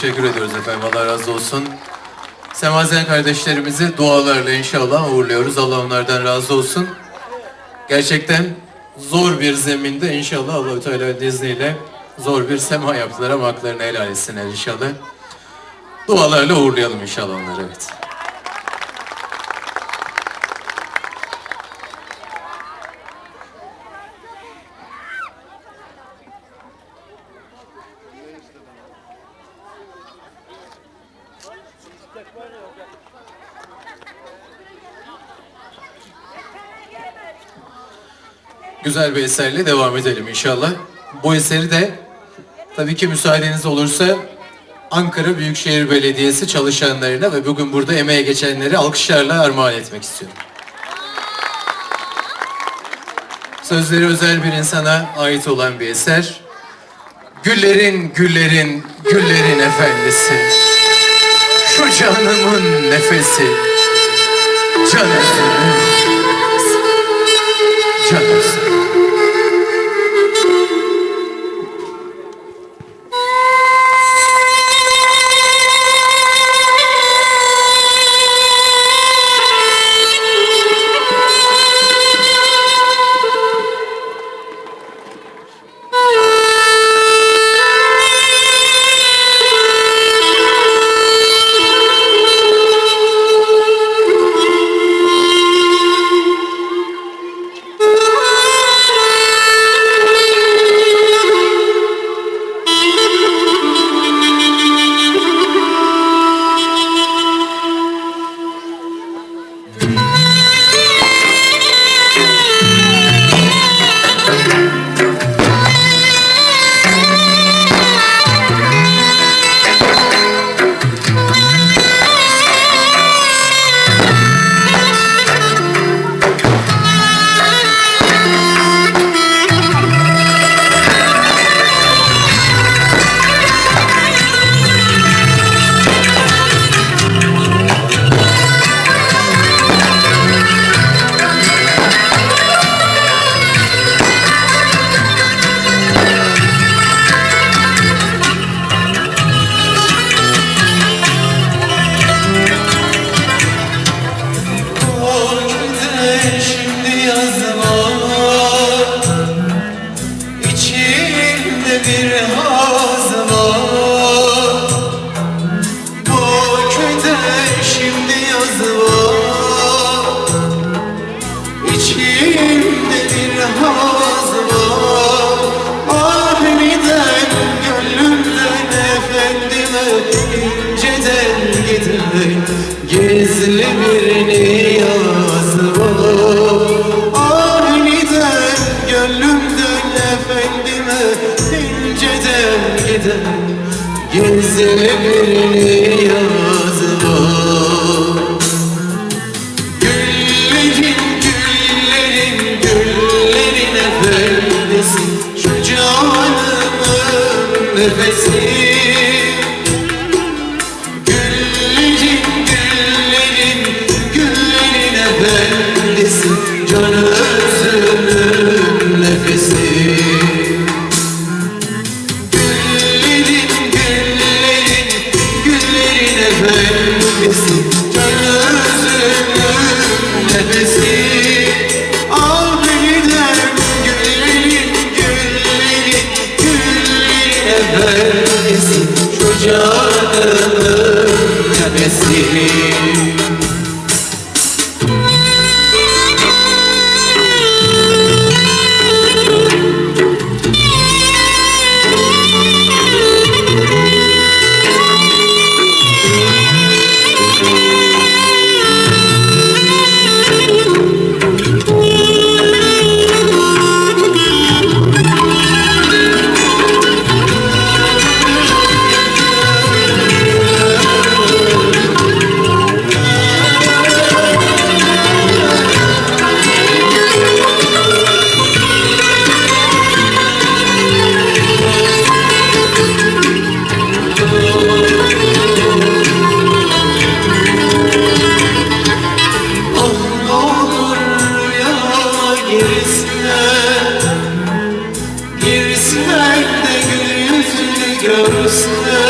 Teşekkür ediyoruz efendim. Allah razı olsun. Semazen kardeşlerimizi dualarla inşallah uğurluyoruz. Allah onlardan razı olsun. Gerçekten zor bir zeminde inşallah Allahü Teala'nın izniyle zor bir sema yaptılar ama haklarını helal etsinler inşallah. Dualarla uğurlayalım inşallah onları evet. Güzel bir eserle devam edelim inşallah. Bu eseri de tabii ki müsaadeniz olursa Ankara Büyükşehir Belediyesi çalışanlarına ve bugün burada emeğe geçenleri alkışlarla armağan etmek istiyorum. Sözleri özel bir insana ait olan bir eser. Güllerin, güllerin, güllerin efendisi. Şu canımın nefesi. Can özümün Bir haz Bu köyde şimdi yaz var. Bir haz var. Aniden gönlümden efendime inceden giden Gizli bir niyaz var Gizli bir niyaz var Güllerin, güllerin, güllerin efendisi. Şu canımın nefesi Girsinler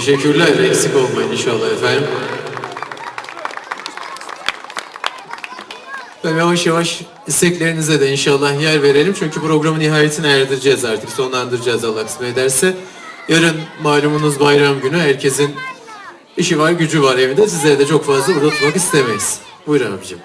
Teşekkürler. Eksik olmayın inşallah efendim. Böyle yavaş yavaş isteklerinize de inşallah yer verelim. Çünkü programın nihayetine erdireceğiz artık. Sonlandıracağız Allah kısmet ederse. Yarın malumunuz bayram günü. Herkesin işi var, gücü var evinde. Sizleri de çok fazla burada istemeyiz. Buyurun abicim.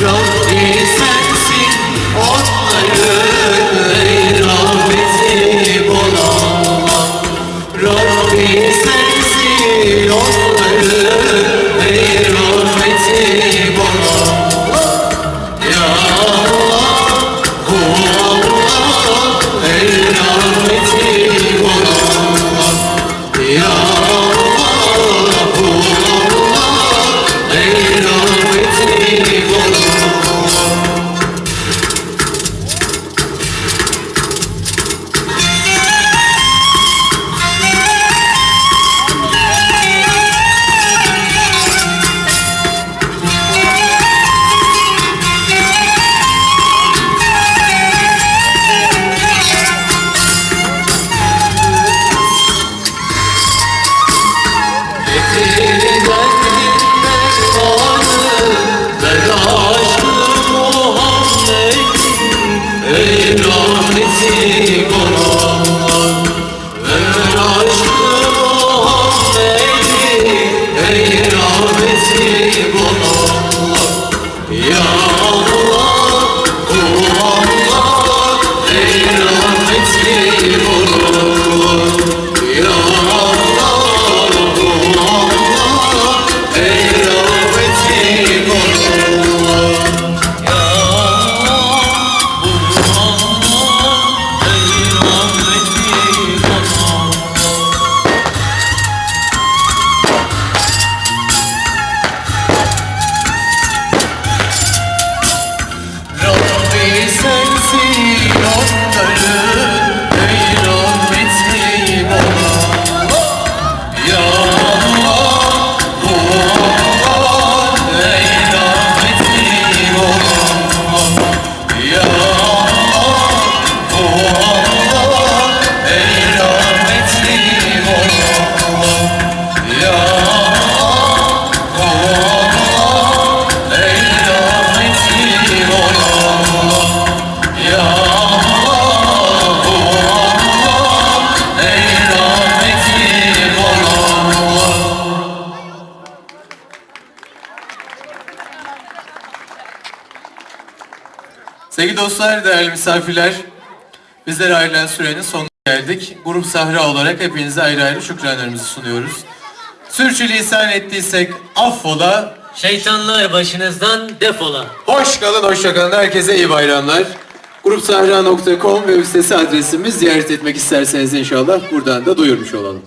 Rabbi sensin onları dostlar, değerli misafirler, bizlere ayrılan sürenin sonuna geldik. Grup Sahra olarak hepinize ayrı ayrı şükranlarımızı sunuyoruz. Sürçülisan ettiysek affola, Şeytanlar başınızdan defola. hoş kalın, hoşça kalın. Herkese iyi bayramlar. Grupsahra.com web sitesi adresimiz ziyaret etmek isterseniz inşallah buradan da duyurmuş olalım.